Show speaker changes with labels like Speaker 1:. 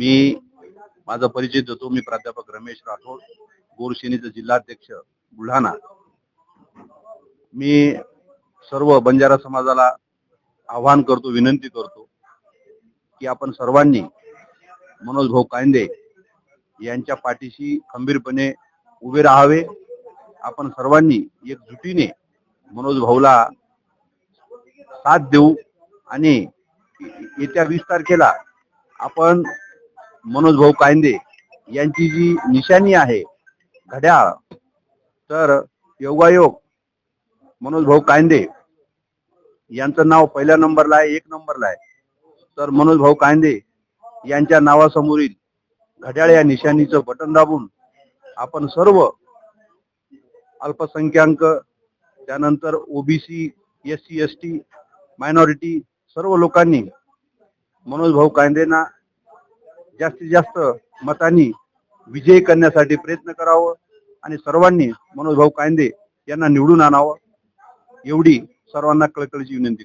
Speaker 1: मी माझा परिचय देतो. मी प्राध्यापक रमेश राठोड गोरशेनीचा जिल्हाध्यक्ष बुलढाणा. मी सर्व बंजारा समाजाला आवाहन करतो विनंती करतो की आपण सर्वांनी मनोज भाऊ कांदे यांच्या पाठीशी खंबीरपणे उभे राहावे. आपण सर्वांनी एकजुटीने मनोज भाऊला साथ देऊ आणि येत्या वीस तारखेला आपण मनोज भाऊ कायंदे यांची जी निशाणी आहे घड्याळ तर योगायोग मनोज भाऊ कायंदे यांचं नाव पहिल्या नंबरला आहे एक नंबरला आहे. तर मनोज भाऊ कायंदे यांच्या नावासमोरील घड्याळ या निशाणीचं बटन दाबून आपण सर्व अल्पसंख्याक त्यानंतर OBC S C S T minority सर्व लोकांनी मनोज भाऊ कायंदेना जास्तीत जास्त मतांनी विजयी करण्यासाठी प्रयत्न करावं आणि सर्वांनी मनोज भाऊ कायंदे यांना निवडून आणावं एवढी सर्वांना कळकळीची विनंती